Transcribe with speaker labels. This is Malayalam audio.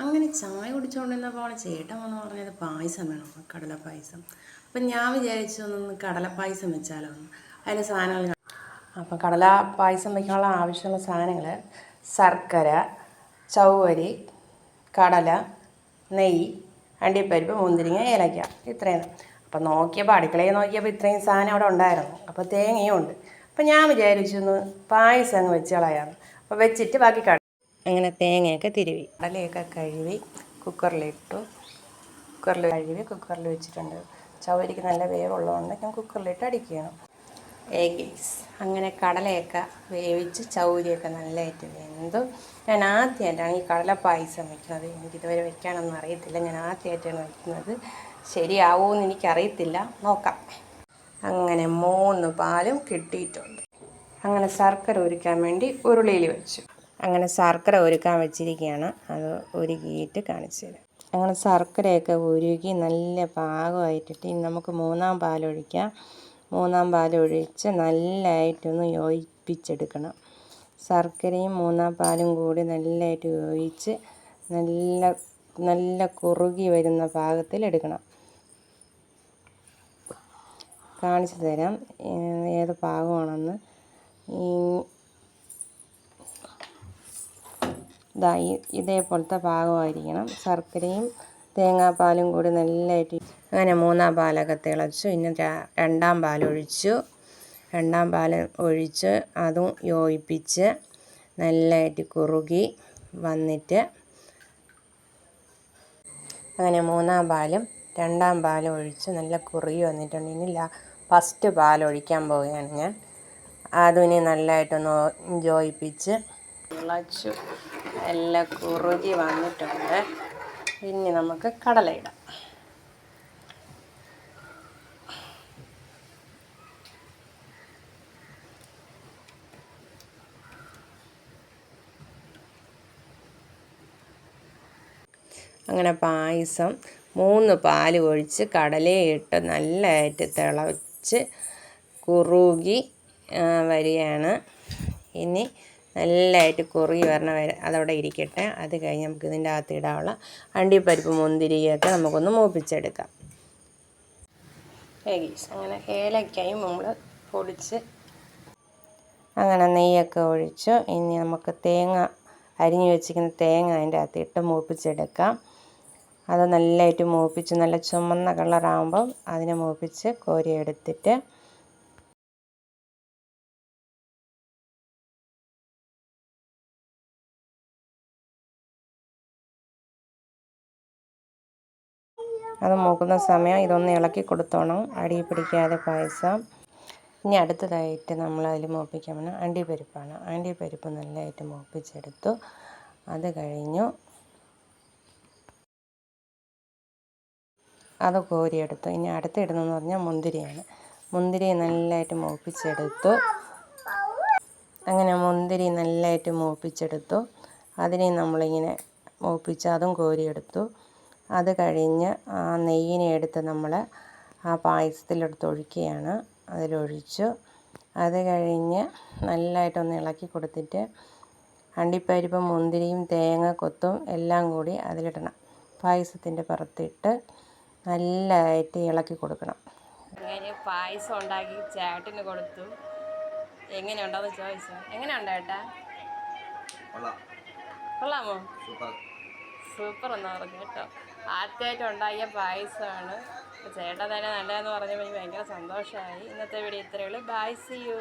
Speaker 1: അങ്ങനെ ചായ കുടിച്ചുകൊണ്ടിരുന്നപ്പോൾ ചേട്ടൻ വന്ന് പറഞ്ഞത് പായസം വേണം കടല പായസം. അപ്പം ഞാൻ വിചാരിച്ചു ഒന്ന് കടല പായസം വെച്ചാലോ. അതിന്റെ സാധനങ്ങൾ അപ്പോൾ അപ്പം കടല പായസം വയ്ക്കാനുള്ള ആവശ്യമുള്ള സാധനങ്ങൾ ശർക്കര ചവ്വരി കടല നെയ്യ് അണ്ടിപ്പരിപ്പ് മുന്തിരിങ്ങ ഏലക്ക ഇത്രയും. അപ്പം നോക്കിയപ്പോൾ അടുക്കളയിൽ നോക്കിയപ്പോൾ ഇത്രയും സാധനം അവിടെ ഉണ്ടായിരുന്നു. അപ്പോൾ തേങ്ങയും ഉണ്ട്. അപ്പം ഞാൻ വിചാരിച്ചു ഒന്ന് പായസം അങ്ങ് വെച്ച് അപ്പോൾ വെച്ചിട്ട് ബാക്കി കട അങ്ങനെ തേങ്ങയൊക്കെ തിരുവി. കടലയൊക്കെ കഴുകി കുക്കറിലിട്ടു. കുക്കറിൽ കഴുകി കുക്കറിൽ വെച്ചിട്ടുണ്ട്. ചവരിക്ക് നല്ല വേവുള്ളതുകൊണ്ട് ഞാൻ കുക്കറിലിട്ട് അടിക്കുകയാണ്. എഗ്ഗീസ് അങ്ങനെ കടലയൊക്കെ വേവിച്ച് ചൗരിയൊക്കെ നല്ലതായിട്ട് വെന്തു. ഞാൻ ആദ്യമായിട്ടാണ് ഈ കടല പായസം വയ്ക്കുന്നത് എനിക്കിതുവരെ വെക്കാനൊന്നും അറിയത്തില്ല. ഞാൻ ആദ്യമായിട്ടാണ് വയ്ക്കുന്നത്. ശരിയാവുമെന്ന് എനിക്കറിയത്തില്ല. നോക്കാം. അങ്ങനെ മൂന്ന് പാലും കിട്ടിയിട്ടുണ്ട്. അങ്ങനെ ശർക്കര ഉരുക്കാൻ വേണ്ടി ഉരുളിയിൽ വെച്ചു. അങ്ങനെ ശർക്കര ഒരുക്കാൻ വെച്ചിരിക്കുകയാണ്. അത് ഒരുക്കിയിട്ട് കാണിച്ചു തരാം. അങ്ങനെ ശർക്കരയൊക്കെ ഉരുക്കി നല്ല പാകമായിട്ടിട്ട് ഇനി നമുക്ക് മൂന്നാം പാലൊഴിക്കാം മൂന്നാം പാലൊഴിച്ച് നല്ലതായിട്ടൊന്ന് യോജിപ്പിച്ചെടുക്കണം. ശർക്കരയും മൂന്നാം പാലും കൂടി നല്ലതായിട്ട് യോജിച്ച് നല്ല നല്ല കുറുകി വരുന്ന പാകത്തിൽ എടുക്കണം. കാണിച്ചു തരാം ഏത് പാകമാണെന്ന് ഈ ഇതാ ഈ ഇതേപോലത്തെ പാകമായിരിക്കണം. ശർക്കരയും തേങ്ങാപ്പാലും കൂടി നല്ലതായിട്ട് അങ്ങനെ മൂന്നാം പാലൊക്കെ തിളച്ചു. ഇനി രണ്ടാം പാലൊഴിച്ചു രണ്ടാം പാൽ ഒഴിച്ച് അതും യോജിപ്പിച്ച് നല്ലതായിട്ട് കുറുകി വന്നിട്ട് അങ്ങനെ മൂന്നാം പാലും രണ്ടാം പാലും ഒഴിച്ച് നല്ല കുറുകി വന്നിട്ടുണ്ട്. ഇനി ഫസ്റ്റ് പാൽ ഒഴിക്കാൻ പോവുകയാണ് ഞാൻ. അതിനെ നല്ലതായിട്ടൊന്ന് യോജിപ്പിച്ച് തിളച്ചു. എല്ലാം കുറുകി വന്നിട്ടുണ്ട്. ഇനി നമുക്ക് കടലയിടാം അങ്ങനെ പായസം മൂന്ന് പാൽ ഒഴിച്ച് കടലയിട്ട് നല്ലതായിട്ട് തിളച്ച് കുറുകി വരികയാണ്. ഇനി നല്ലതായിട്ട് കുറുകി വരണ വരെ അതവിടെ ഇരിക്കട്ടെ. അത് കഴിഞ്ഞ് നമുക്ക് ഇതിന്റെ അകത്ത് ഇടാനുള്ള അണ്ടിപ്പരിപ്പ് മുന്തിരിയൊക്കെ നമുക്കൊന്ന് മൂപ്പിച്ചെടുക്കാം. അങ്ങനെ ഏലക്കായും നമ്മൾ പൊടിച്ച് അങ്ങനെ നെയ്യൊക്കെ ഒഴിച്ചു. ഇനി നമുക്ക് തേങ്ങ അരിഞ്ഞു വെച്ചിരിക്കുന്ന തേങ്ങ അതിന്റെ അകത്ത് ഇട്ട് മൂപ്പിച്ചെടുക്കാം. അത് നല്ലതായിട്ട് മൂപ്പിച്ച് നല്ല ചുമന്ന കളറാകുമ്പം അതിനെ മൂപ്പിച്ച് കോരിയെടുത്തിട്ട് അത് മൂക്കുന്ന സമയം ഇതൊന്ന് ഇളക്കി കൊടുത്തോണം. അടി പിടിക്കാതെ പായസം. ഇനി അടുത്തതായിട്ട് നമ്മൾ അതിൽ മൂപ്പിക്കാൻ പോകുന്ന അണ്ടിപ്പരിപ്പാണ്. അണ്ടിപ്പരിപ്പ് നല്ലതായിട്ട് മൂപ്പിച്ചെടുത്തു. അത് കഴിഞ്ഞു. അത് കോരിയെടുത്തു. ഇനി അടുത്ത ഇടുന്നതെന്ന് പറഞ്ഞാൽ മുന്തിരിയാണ്. മുന്തിരി നല്ലതായിട്ട് മൂപ്പിച്ചെടുത്തു. അങ്ങനെ മുന്തിരി നല്ലതായിട്ട് മൂപ്പിച്ചെടുത്തു. അതിനെ നമ്മളിങ്ങനെ മൂപ്പിച്ച് അതും കോരിയെടുത്തു. അത് കഴിഞ്ഞ് ആ നെയ്യിനെ എടുത്ത് നമ്മൾ ആ പായസത്തിലെടുത്ത് ഒഴിക്കുകയാണ്. അതിലൊഴിച്ചു. അത് കഴിഞ്ഞ് നല്ലതായിട്ടൊന്ന് ഇളക്കി കൊടുത്തിട്ട് അണ്ടിപ്പരിപ്പും മുന്തിരിയും തേങ്ങ കൊത്തും എല്ലാം കൂടി അതിലിടണം. പായസത്തിന്റെ പുറത്തിട്ട് നല്ലതായിട്ട് ഇളക്കി കൊടുക്കണം. അങ്ങനെ പായസം ഉണ്ടാക്കി ചേട്ടന് കൊടുത്തു? എങ്ങനെയുണ്ടെന്ന് ചോദിച്ചു. എങ്ങനെയുണ്ടോ ചേട്ടാ
Speaker 2: കൊള്ളാം.
Speaker 1: കൊള്ളാമോ?
Speaker 2: സൂപ്പർ
Speaker 1: എന്ന് പറഞ്ഞു കേട്ടോ. ആദ്യമായിട്ട് ഉണ്ടാക്കിയ പായസമാണ്. ചേട്ടൻ തന്നെ നല്ലതെന്ന് പറഞ്ഞപ്പോൾ എനിക്ക് ഭയങ്കര സന്തോഷമായി. ഇന്നത്തെ വീഡിയോ ഇത്രയേ ഉള്ളൂ. By C U